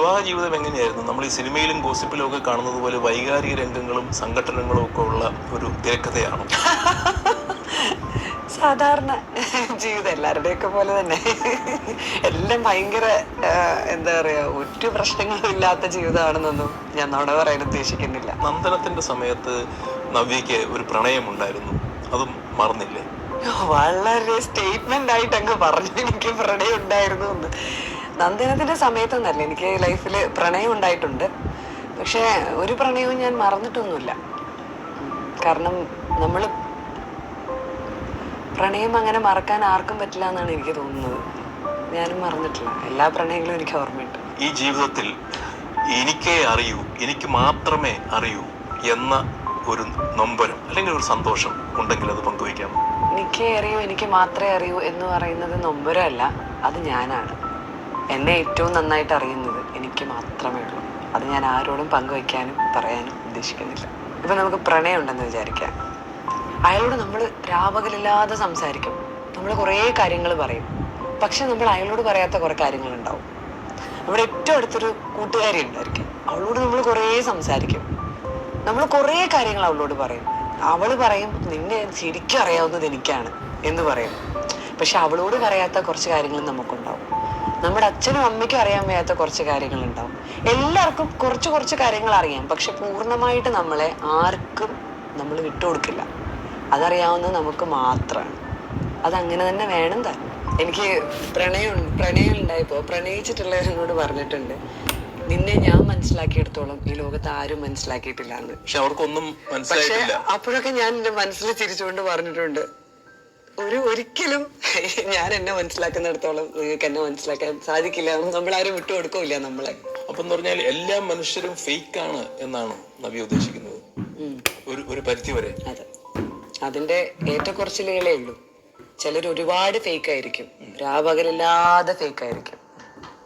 വിവാഹ ജീവിതം എങ്ങനെയായിരുന്നു? നമ്മൾ ഈ സിനിമയിലും ഗോസിപ്പിലും ഒക്കെ കാണുന്നത് പോലെ വൈകാരിക രംഗങ്ങളും സംഘടനകളും ഒക്കെ ഉള്ള ഒരു തിരക്കഥയാണ്? സാധാരണ ജീവിതം എല്ലാവരുടെയൊക്കെ പോലെ തന്നെ. എല്ലാം ഭയങ്കര എന്താ പറയാ ഒരു പ്രശ്നങ്ങളും ഇല്ലാത്ത ജീവിതമാണെന്നൊന്നും ഞാൻ നമ്മുടെ പറയാൻ ഉദ്ദേശിക്കുന്നില്ല. നന്ദനത്തിന്റെ സമയത്ത് നവ്യക്ക് ഒരു പ്രണയം ഉണ്ടായിരുന്നു അതും മറന്നില്ലേ? വളരെ സ്റ്റേറ്റ്മെന്റ് ആയിട്ട് അങ്ങ് പറഞ്ഞു എനിക്ക് പ്രണയം ഉണ്ടായിരുന്നു എന്ന്. നന്ദനത്തിന്റെ സമയത്തൊന്നല്ല. എനിക്ക് ലൈഫിൽ പ്രണയം ഉണ്ടായിട്ടുണ്ട്. പക്ഷെ ഒരു പ്രണയവും ഞാൻ മറന്നിട്ടൊന്നുമില്ല. കാരണം നമ്മൾ പ്രണയം അങ്ങനെ മറക്കാൻ ആർക്കും പറ്റില്ല എന്നാണ് എനിക്ക് തോന്നുന്നത്. ഞാനും മറന്നിട്ടില്ല. എല്ലാ പ്രണയങ്ങളും എനിക്ക് ഓർമ്മയുണ്ട്. ഈ ജീവിതത്തിൽ എനിക്കേ അറിയൂ എനിക്ക് മാത്രമേ അറിയൂ എന്ന ഒരു നൊമ്പരം അല്ലെങ്കിൽ ഒരു സന്തോഷം ഉണ്ടെങ്കിൽ അത് പങ്കുവയ്ക്കാമോ? എനിക്കേ അറിയൂ എനിക്ക് മാത്രമേ അറിയൂ എന്ന് പറയുന്നത് നൊമ്പരമല്ല. അത് ഞാനാണ്. എന്നെ ഏറ്റവും നന്നായിട്ട് അറിയുന്നത് എനിക്ക് മാത്രമേ ഉള്ളൂ. അത് ഞാൻ ആരോടും പങ്കുവയ്ക്കാനും പറയാനും ഉദ്ദേശിക്കുന്നില്ല. ഇപ്പം നമുക്ക് പ്രണയം ഉണ്ടെന്ന് വിചാരിക്കാം. അയാളോട് നമ്മൾ രാപകലില്ലാതെ സംസാരിക്കും. നമ്മൾ കുറേ കാര്യങ്ങൾ പറയും. പക്ഷെ നമ്മൾ അയാളോട് പറയാത്ത കുറേ കാര്യങ്ങളുണ്ടാവും. നമ്മുടെ ഏറ്റവും അടുത്തൊരു കൂട്ടുകാരി ഉണ്ടായിരിക്കും. അവളോട് നമ്മൾ കുറേ സംസാരിക്കും. നമ്മൾ കുറേ കാര്യങ്ങൾ അവളോട് പറയും. അവൾ പറയും നിന്നെ ശരിക്കും അറിയാവുന്നത് എനിക്കാണ് എന്ന് പറയും. പക്ഷെ അവളോട് പറയാത്ത കുറച്ച് കാര്യങ്ങൾ നമുക്കുണ്ടാവും. നമ്മുടെ അച്ഛനും അമ്മയ്ക്കും അറിയാൻ വയ്യാത്ത കുറച്ച് കാര്യങ്ങൾ ഉണ്ടാവും എല്ലാവർക്കും കുറച്ച് കുറച്ച് കാര്യങ്ങൾ അറിയാം. പക്ഷെ പൂർണമായിട്ട് നമ്മളെ ആർക്കും നമ്മൾ വിട്ടുകൊടുക്കില്ല അതറിയാവുന്നത് നമുക്ക് മാത്രമാണ്. അതങ്ങനെ തന്നെ വേണം താൻ. എനിക്ക് പ്രണയം പ്രണയം ഉണ്ടായപ്പോൾ പ്രണയിച്ചിട്ടുള്ളവരോട് പറഞ്ഞിട്ടുണ്ട്. നിന്നെ ഞാൻ മനസ്സിലാക്കിയെടുത്തോളം ഈ ലോകത്ത് ആരും മനസ്സിലാക്കിയിട്ടില്ല എന്ന്. പക്ഷെ അവർക്കൊന്നും പക്ഷെ അപ്പോഴൊക്കെ ഞാൻ എന്റെ മനസ്സിൽ ചിരിച്ചുകൊണ്ട് പറഞ്ഞിട്ടുണ്ട്. ഒരു ഒരിക്കലും ഞാൻ എന്നെ മനസ്സിലാക്കുന്നിടത്തോളം നിങ്ങൾക്ക് എന്നെ മനസ്സിലാക്കാൻ സാധിക്കില്ല. നമ്മൾ ആരും വിട്ടു കൊടുക്കില്ല നമ്മളെ. അപ്പം പറഞ്ഞാൽ എല്ലാ മനുഷ്യരും ഫേക്ക് ആണ് എന്നാണ് നവി ഉദ്ദേശിക്കുന്നത്. ഒരു ഒരു പരിധി വരെ. അതെ. അതിന്റെ ഏറ്റക്കുറച്ചിലുകളേ ഉള്ളൂ. ചിലർ ഒരുപാട് ഫേക്ക് ആയിരിക്കും. രാപകലില്ലാതെ ഫേക്ക് ആയിരിക്കും.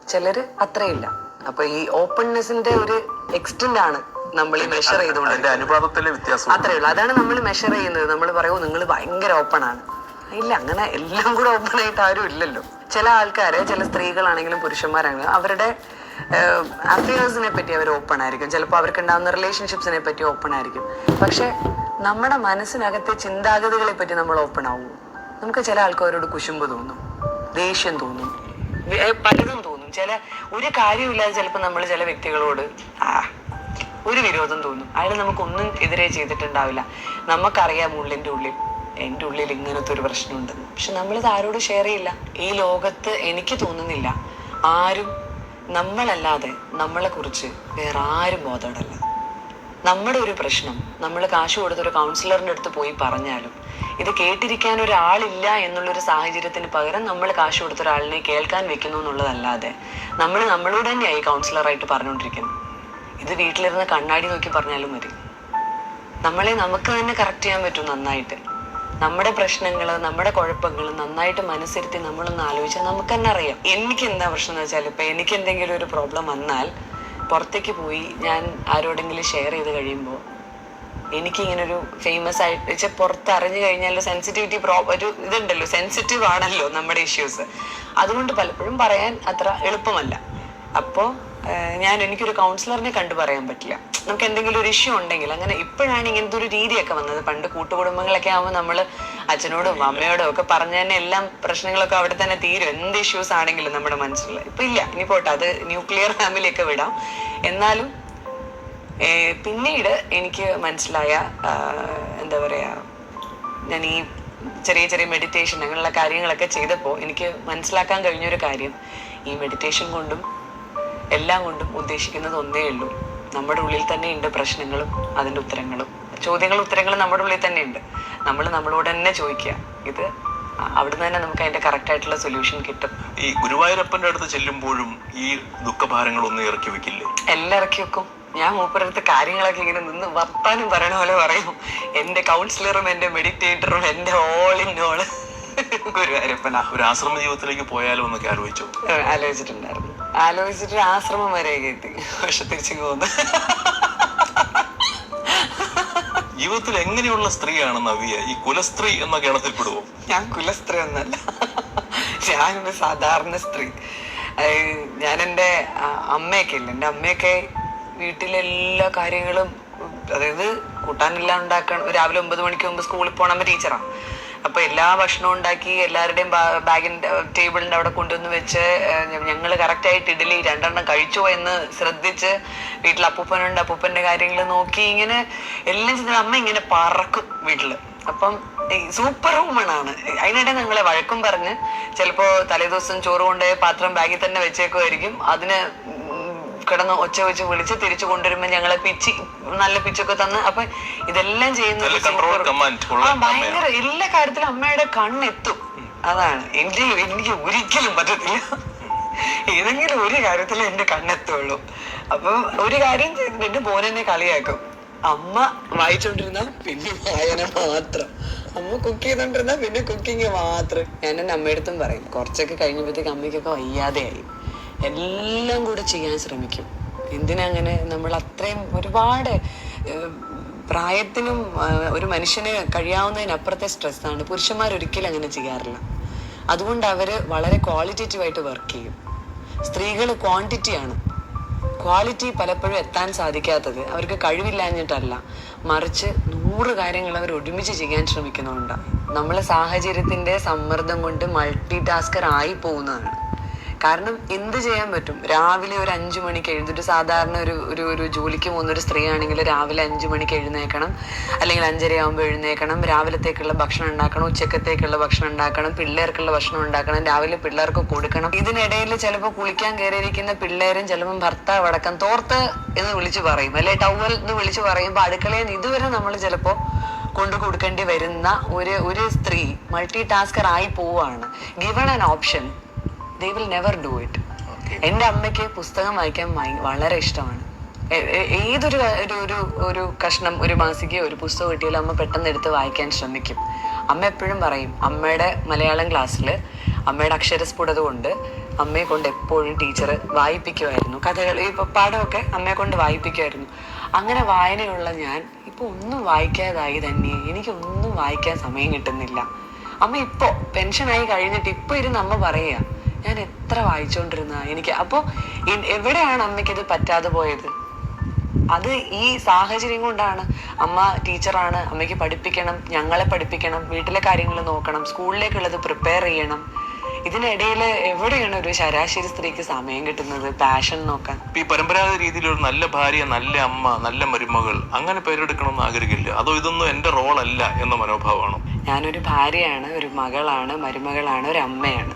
ചിലര് അത്രയില്ല. അപ്പൊ ഈ ഓപ്പൺനെസിന്റെ ഒരു എക്സ്റ്റെൻഡ് ആണ് നമ്മൾ മെഷർ ചെയ്തുകൊണ്ടിരിക്കുന്നത്. അത്രേ ഉള്ളൂ. അതാണ് നമ്മൾ മെഷർ ചെയ്യുന്നത്. നമ്മൾ പറയുമോ നിങ്ങൾ ഭയങ്കര ഓപ്പൺ ആണ്. ഇല്ല അങ്ങനെ എല്ലാം കൂടെ ഓപ്പൺ ആയിട്ട് ആരും ഇല്ലല്ലോ. ചില ആൾക്കാരെ ചില സ്ത്രീകളാണെങ്കിലും പുരുഷന്മാരാണെങ്കിലും അവരുടെ അഫയേഴ്സിനെ പറ്റി അവർ ഓപ്പൺ ആയിരിക്കും. ചിലപ്പോൾ അവർക്ക് ഉണ്ടാകുന്ന റിലേഷൻഷിപ്സിനെ പറ്റി ഓപ്പൺ ആയിരിക്കും. പക്ഷെ നമ്മുടെ മനസ്സിനകത്തെ ചിന്താഗതികളെ പറ്റി നമ്മൾ ഓപ്പൺ ആവും. നമുക്ക് ചില ആൾക്കാരോട് കുശുമ്പ് തോന്നും ദേഷ്യം തോന്നും പലതും തോന്നും. ചില ഒരു കാര്യമില്ലാതെ ചിലപ്പോൾ നമ്മൾ ചില വ്യക്തികളോട് ഒരു വിരോധം തോന്നും. അയാൾ നമുക്കൊന്നും എതിരെ ചെയ്തിട്ടുണ്ടാവില്ല. നമുക്കറിയാം ഉള്ളിന്റെ ഉള്ളിൽ എന്റെ ഉള്ളിൽ ഇങ്ങനത്തെ ഒരു പ്രശ്നമുണ്ടെന്ന്. പക്ഷെ നമ്മളിത് ആരോടും ഷെയർ ചെയ്യില്ല. ഈ ലോകത്ത് എനിക്ക് തോന്നുന്നില്ല ആരും നമ്മളല്ലാതെ നമ്മളെ കുറിച്ച് വേറെ ആരും ബോധമല്ല നമ്മുടെ ഒരു പ്രശ്നം നമ്മൾ കാശ് കൊടുത്തൊരു കൗൺസിലറിന്റെ അടുത്ത് പോയി പറഞ്ഞാലും ഇത് കേട്ടിരിക്കാൻ ഒരാളില്ല എന്നുള്ളൊരു സാഹചര്യത്തിന് പകരം നമ്മൾ കാശ് കൊടുത്ത ഒരാളിനെ കേൾക്കാൻ വെക്കുന്നു എന്നുള്ളതല്ലാതെ നമ്മൾ നമ്മളോട് തന്നെയായി കൗൺസിലറായിട്ട് പറഞ്ഞുകൊണ്ടിരിക്കുന്നത് ഇത് വീട്ടിലിരുന്ന് കണ്ണാടി നോക്കി പറഞ്ഞാലും മതി. നമ്മളെ നമുക്ക് തന്നെ കറക്റ്റ് ചെയ്യാൻ പറ്റും നന്നായിട്ട്. നമ്മുടെ പ്രശ്നങ്ങൾ നമ്മുടെ കുഴപ്പങ്ങൾ നന്നായിട്ട് മനസ്സിരുത്തി നമ്മളൊന്ന് ആലോചിച്ചാൽ നമുക്ക് തന്നെ അറിയാം. എനിക്ക് എന്താ പ്രശ്നം എന്ന് വെച്ചാൽ ഇപ്പൊ എനിക്ക് എന്തെങ്കിലും ഒരു പ്രോബ്ലം വന്നാൽ പുറത്തേക്ക് പോയി ഞാൻ ആരോടെങ്കിലും ഷെയർ ചെയ്ത് കഴിയുമ്പോൾ എനിക്കിങ്ങനെ ഒരു ഫേമസ് ആയിട്ട് വെച്ചാൽ പുറത്ത് അറിഞ്ഞു കഴിഞ്ഞാൽ സെൻസിറ്റിവിറ്റി പ്രോ ഒരു ഇതുണ്ടല്ലോ സെൻസിറ്റീവ് ആണല്ലോ നമ്മുടെ ഇഷ്യൂസ് അതുകൊണ്ട് പലപ്പോഴും പറയാൻ അത്ര എളുപ്പമല്ല. അപ്പോൾ ഞാൻ എനിക്കൊരു കൗൺസിലറിനെ കണ്ടു പറയാൻ പറ്റില്ല. നമുക്ക് എന്തെങ്കിലും ഒരു ഇഷ്യൂ ഉണ്ടെങ്കിൽ അങ്ങനെ ഇപ്പോഴാണ് ഇങ്ങനത്തെ ഒരു രീതിയൊക്കെ വന്നത്. പണ്ട് കൂട്ടുകുടുംബങ്ങളൊക്കെ ആകുമ്പോൾ നമ്മൾ അച്ഛനോടും അമ്മയോടും ഒക്കെ പറഞ്ഞു തന്നെ എല്ലാം പ്രശ്നങ്ങളൊക്കെ അവിടെ തന്നെ തീരും. എന്ത് ഇഷ്യൂസ് ആണെങ്കിലും നമ്മുടെ മനസ്സിൽ ഇപ്പൊ ഇല്ല. ഇനി പോട്ടെ. അത് ന്യൂക്ലിയർ ഫാമിലിയൊക്കെ വിടാം. എന്നാലും പിന്നീട് എനിക്ക് മനസ്സിലായ എന്താ പറയാ ഞാൻ ഈ ചെറിയ ചെറിയ മെഡിറ്റേഷൻ അങ്ങനെയുള്ള കാര്യങ്ങളൊക്കെ ചെയ്തപ്പോൾ എനിക്ക് മനസ്സിലാക്കാൻ കഴിഞ്ഞൊരു കാര്യം. ഈ മെഡിറ്റേഷൻ കൊണ്ടും എല്ലാം കൊണ്ടും ഉദ്ദേശിക്കുന്നത് ഒന്നേ ഉള്ളൂ. നമ്മുടെ ഉള്ളിൽ തന്നെ ഉണ്ട് പ്രശ്നങ്ങളും അതിന്റെ ഉത്തരങ്ങളും. ചോദ്യങ്ങളും ഉത്തരങ്ങളും നമ്മുടെ ഉള്ളിൽ തന്നെ ഉണ്ട്. നമ്മൾ നമ്മളോട് തന്നെ ചോദിക്കുക. ഇത് അവിടുന്ന് തന്നെ നമുക്ക് അതിന്റെ കറക്റ്റ് ആയിട്ടുള്ള സൊല്യൂഷൻ കിട്ടും. ഈ ഗുരുവായൂരപ്പന്റെ അടുത്ത് ചെല്ലുമ്പോഴും ഈ ദുഃഖഭാരങ്ങളൊന്നും ഇറക്കി വെക്കില്ലേ? എല്ലാം ഇറക്കി വെക്കും. ഞാൻ മൂപ്പരടുത്ത് കാര്യങ്ങളൊക്കെ ഇങ്ങനെ നിന്ന് വർത്താനം പറയണ പോലെ പറയും. എന്റെ കൗൺസിലറും എന്റെ മെഡിറ്റേറ്ററും എന്റെ ഓൾ ഇൻ ഓൾ ഗുരുവായൂരപ്പന ഒരു ആശ്രമ ജീവിതത്തിലേക്ക് പോയാലോ എന്നൊക്കെ ആലോചിച്ചു? ആലോചിച്ചിട്ടുണ്ടായിരുന്നു. ആലോചിച്ചിട്ട് ആശ്രമം വരെ എത്തി. പക്ഷെ തിരിച്ചു പോകുന്നു ജീവിതത്തിൽ എങ്ങനെയുള്ള സ്ത്രീയാണ് നവ്യ? ഈ കുലസ്ത്രീ എന്ന ഗണത്തിൽപ്പെടുവോ ഞാൻ കുലസ്ത്രീ ഒന്നല്ല. ഞാനൊരു സാധാരണ സ്ത്രീ. ഞാൻ എന്റെ അമ്മയൊക്കെ ഇല്ല? എന്റെ അമ്മയൊക്കെ വീട്ടിലെല്ലാ കാര്യങ്ങളും അതായത് കൂട്ടാനെല്ലാം ഉണ്ടാക്കണം. രാവിലെ ഒമ്പത് മണിക്ക് മുമ്പ് സ്കൂളിൽ പോകണം. ടീച്ചറാണ് അപ്പൊ എല്ലാ ഭക്ഷണവും ഉണ്ടാക്കി എല്ലാവരുടെയും ബാഗിന്റെ ടേബിളിന്റെ അവിടെ കൊണ്ടുവന്ന് വെച്ച് ഞങ്ങൾ കറക്റ്റായിട്ട് ഇഡലി രണ്ടെണ്ണം കഴിച്ചോ എന്ന് ശ്രദ്ധിച്ച് വീട്ടിൽ അപ്പൂപ്പനുണ്ട്. അപ്പൂപ്പന്റെ കാര്യങ്ങൾ നോക്കി ഇങ്ങനെ എല്ലാം ചെയ്ത് അമ്മ ഇങ്ങനെ പറക്കും വീട്ടിൽ. അപ്പം സൂപ്പർ വുമണാണ് അതിനിടെ ഞങ്ങളെ വഴക്കും പറഞ്ഞ് ചിലപ്പോ തലേദിവസം ചോറ് കൊണ്ട് പാത്രം ബാഗിൽ തന്നെ വെച്ചേക്കുമായിരിക്കും അതിന് കിടന്ന് ഒച്ച വെച്ച് വിളിച്ച് തിരിച്ചു കൊണ്ടുവരുമ്പോ ഞങ്ങളെ പിച്ചി നല്ല പിച്ചൊക്കെ തന്ന് അപ്പൊ ഇതെല്ലാം ചെയ്യുന്നത് ഭയങ്കര എല്ലാ കാര്യത്തിലും അമ്മയുടെ കണ്ണെത്തും. അതാണ്. എനിക്ക് എനിക്ക് ഒരിക്കലും പറ്റത്തില്ല. ഏതെങ്കിലും ഒരു കാര്യത്തിൽ എന്റെ കണ്ണെത്തുള്ളൂ. അപ്പൊ ഒരു കാര്യം ചെയ്തിട്ട് എന്റെ മോനെന്നെ കളിയാക്കും. അമ്മ വായിച്ചോണ്ടിരുന്ന പിന്നെ വായന മാത്രം. അമ്മ കുക്ക് ചെയ്തോണ്ടിരുന്ന പിന്നെ കുക്കിങ് മാത്രം. ഞാൻ എന്റെ അമ്മയടുത്തും പറയും. കുറച്ചൊക്കെ കഴിഞ്ഞപ്പോഴത്തേക്ക് അമ്മയ്ക്കൊക്കെ വയ്യാതെയായി. എല്ലാം കൂടെ ചെയ്യാൻ ശ്രമിക്കും. എന്തിനങ്ങനെ? നമ്മൾ അത്രയും ഒരുപാട് പ്രായത്തിനും ഒരു മനുഷ്യന് കഴിയാവുന്നതിനപ്പുറത്തെ സ്ട്രെസ്സാണ്. പുരുഷന്മാർ ഒരിക്കലും അങ്ങനെ ചെയ്യാറില്ല. അതുകൊണ്ട് അവർ വളരെ ക്വാളിറ്റേറ്റീവായിട്ട് വർക്ക് ചെയ്യും. സ്ത്രീകൾ ക്വാണ്ടിറ്റിയാണ്. ക്വാളിറ്റി പലപ്പോഴും എത്താൻ സാധിക്കാത്തത്. അവർക്ക് കഴിവില്ലാഞ്ഞിട്ടല്ല. മറിച്ച് നൂറ് കാര്യങ്ങൾ അവർ ഒരുമിച്ച് ചെയ്യാൻ ശ്രമിക്കുന്നുണ്ടാണ് നമ്മൾ സാഹചര്യത്തിന്റെ സമ്മർദ്ദം കൊണ്ട് മൾട്ടി ടാസ്കർ ആയി പോകുന്നതാണ്. കാരണം എന്ത് ചെയ്യാൻ പറ്റും? രാവിലെ ഒരു അഞ്ചു മണിക്ക് എഴുന്നേറ്റ് സാധാരണ ഒരു ഒരു ഒരു ജോലിക്ക് പോകുന്ന ഒരു സ്ത്രീ ആണെങ്കിൽ രാവിലെ അഞ്ചു മണിക്ക് എഴുന്നേക്കണം അല്ലെങ്കിൽ അഞ്ചര ആകുമ്പോൾ എഴുന്നേക്കണം രാവിലത്തേക്കുള്ള ഭക്ഷണം ഉണ്ടാക്കണം. ഉച്ചക്കത്തേക്കുള്ള ഭക്ഷണം ഉണ്ടാക്കണം. പിള്ളേർക്കുള്ള ഭക്ഷണം ഉണ്ടാക്കണം. രാവിലെ പിള്ളേർക്ക് കൊടുക്കണം. ഇതിനിടയിൽ ചിലപ്പോൾ കുളിക്കാൻ കയറിയിരിക്കുന്ന പിള്ളേരും ചിലപ്പോൾ ഭർത്താവ് അടക്കം തോർത്ത് എന്ന് വിളിച്ചു പറയും. അല്ലെ ടവൽ എന്ന് വിളിച്ചു പറയുമ്പോൾ അടുക്കളയിൽ ഇതുവരെ നമ്മൾ ചിലപ്പോൾ കൊണ്ടു കൊടുക്കേണ്ടി വരുന്ന ഒരു ഒരു സ്ത്രീ മൾട്ടി ടാസ്കർ ആയി പോവാണ് given an option they will never do it എന്റെ അമ്മയ്ക്ക് പുസ്തകം വായിക്കാൻ വളരെ ഇഷ്ടമാണ്. ഏതൊരു ഒരു ഒരു ഒരു കഷ്ണം ഒരു മാസികയോ ഒരു പുസ്തകം കിട്ടിയാലും അമ്മ പെട്ടെന്ന് എടുത്ത് വായിക്കാൻ ശ്രമിക്കും. അമ്മ എപ്പോഴും പറയും അമ്മയുടെ മലയാളം ക്ലാസ്സിൽ അമ്മയുടെ അക്ഷരസ്ഫുടത കൊണ്ട് അമ്മയെ കൊണ്ട് എപ്പോഴും ടീച്ചർ വായിപ്പിക്കുമായിരുന്നു. കഥകൾ ഇപ്പൊ പാഠമൊക്കെ അമ്മയെ കൊണ്ട് വായിപ്പിക്കുമായിരുന്നു. അങ്ങനെ വായനയുള്ള ഞാൻ ഇപ്പൊ ഒന്നും വായിക്കാതായി തന്നെ. എനിക്കൊന്നും വായിക്കാൻ സമയം കിട്ടുന്നില്ല. അമ്മ ഇപ്പോ പെൻഷനായി കഴിഞ്ഞിട്ട് ഇപ്പൊ ഇരുന്ന് അമ്മ പറയുക ഞാൻ എത്ര വായിച്ചോണ്ടിരുന്ന? എനിക്ക് അപ്പോ എവിടെയാണ് അമ്മയ്ക്ക് ഇത് പറ്റാതെ പോയത്? അത് ഈ സാഹചര്യം കൊണ്ടാണ് അമ്മ ടീച്ചറാണ് അമ്മയ്ക്ക് പഠിപ്പിക്കണം ഞങ്ങളെ പഠിപ്പിക്കണം വീട്ടിലെ കാര്യങ്ങൾ നോക്കണം സ്കൂളിലേക്കുള്ളത് പ്രിപ്പയർ ചെയ്യണം. ഇതിനിടയിൽ എവിടെയാണ് ഒരു ശരാശരി സ്ത്രീക്ക് സമയം കിട്ടുന്നത് പാഷൻ നോക്കാൻ? ഈ പരമ്പരാഗത രീതിയിൽ ഒരു നല്ല ഭാര്യ നല്ല അമ്മ നല്ല മരുമകൾ അങ്ങനെ പേരെടുക്കണമെന്ന് ആഗ്രഹിക്കില്ല അതോ ഇതൊന്നും എന്റെ റോൾ അല്ല എന്ന മനോഭാവമാണ്? ഞാനൊരു ഭാര്യയാണ് ഒരു മകളാണ് മരുമകളാണ് ഒരു അമ്മയാണ്.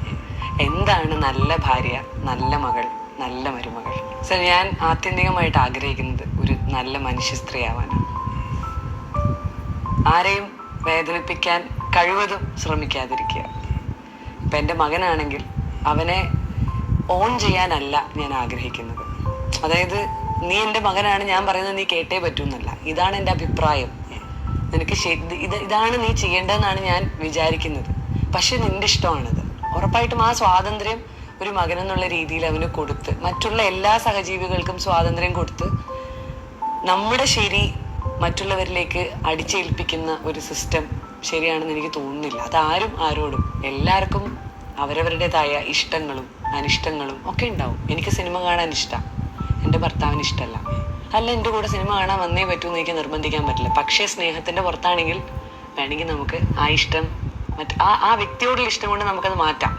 എന്താണ് നല്ല ഭാര്യ നല്ല മകൾ നല്ല മരുമകൾ? സർ ഞാൻ ആത്യന്തികമായിട്ട് ആഗ്രഹിക്കുന്നത് ഒരു നല്ല മനുഷ്യ സ്ത്രീ ആവാനാണ് ആരെയും വേദനിപ്പിക്കാൻ കഴിവതും ശ്രമിക്കാതിരിക്കുക. ഇപ്പൊ എന്റെ മകനാണെങ്കിൽ അവനെ ഓൺ ചെയ്യാനല്ല ഞാൻ ആഗ്രഹിക്കുന്നത്. അതായത് നീ എന്റെ മകനാണ് ഞാൻ പറയുന്നത് നീ കേട്ടേ പറ്റൂന്നല്ല. ഇതാണ് എന്റെ അഭിപ്രായം. നിനക്ക് ഇത് ഇതാണ് നീ ചെയ്യേണ്ടതെന്നാണ് ഞാൻ വിചാരിക്കുന്നത്. പക്ഷെ നിന്റെ ഇഷ്ടമാണത്. ഉറപ്പായിട്ടും ആ സ്വാതന്ത്ര്യം ഒരു മകനെന്നുള്ള രീതിയിൽ അവന് കൊടുത്ത് മറ്റുള്ള എല്ലാ സഹജീവികൾക്കും സ്വാതന്ത്ര്യം കൊടുത്ത് നമ്മുടെ ശരി മറ്റുള്ളവരിലേക്ക് അടിച്ചേൽപ്പിക്കുന്ന ഒരു സിസ്റ്റം ശരിയാണെന്ന് എനിക്ക് തോന്നുന്നില്ല. അതാരും ആരോടും എല്ലാവർക്കും അവരവരുടേതായ ഇഷ്ടങ്ങളും അനിഷ്ടങ്ങളും ഒക്കെ ഉണ്ടാവും. എനിക്ക് സിനിമ കാണാൻ ഇഷ്ടം. എന്റെ ഭർത്താവിന് ഇഷ്ടമല്ല അല്ല എന്റെ കൂടെ സിനിമ കാണാൻ വന്നേ പറ്റൂ എന്ന് എനിക്ക് നിർബന്ധിക്കാൻ പറ്റില്ല. പക്ഷേ സ്നേഹത്തിന്റെ പുറത്താണെങ്കിൽ വേണമെങ്കിൽ നമുക്ക് ആ ഇഷ്ടം ആ ആ വ്യക്തിയോടുള്ള ഇഷ്ടം കൊണ്ട് നമുക്കത് മാറ്റാം.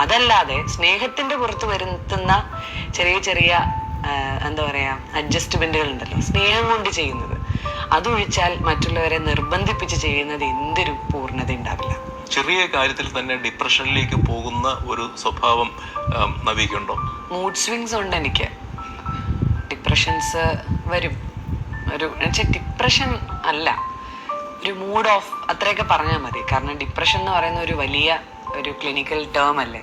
അതല്ലാതെ സ്നേഹത്തിന്റെ പുറത്ത് വരുത്തുന്ന ചെറിയ ചെറിയ എന്താ പറയാ അഡ്ജസ്റ്റ്മെന്റുകൾ ഉണ്ടല്ലോ. സ്നേഹം കൊണ്ട് ചെയ്യുന്നത്. അതൊഴിച്ചാൽ മറ്റുള്ളവരെ നിർബന്ധിപ്പിച്ച് ചെയ്യുന്നത് എന്തൊരു പൂർണത ഉണ്ടാവില്ല. ചെറിയ കാര്യത്തിൽ തന്നെ ഡിപ്രഷനിലേക്ക് പോകുന്ന ഒരു സ്വഭാവം നവിക്കുണ്ടോ മൂഡ് സ്വിങ്സ് ഉണ്ട് എനിക്ക്. ഡിപ്രഷൻസ് വരും. ഒരു ഡിപ്രഷൻ അല്ല. ഒരു മൂഡ് ഓഫ് അത്രയൊക്കെ പറഞ്ഞാൽ മതി. കാരണം ഡിപ്രഷൻ എന്ന് പറയുന്ന ഒരു വലിയ ഒരു ക്ലിനിക്കൽ ടേം അല്ലേ?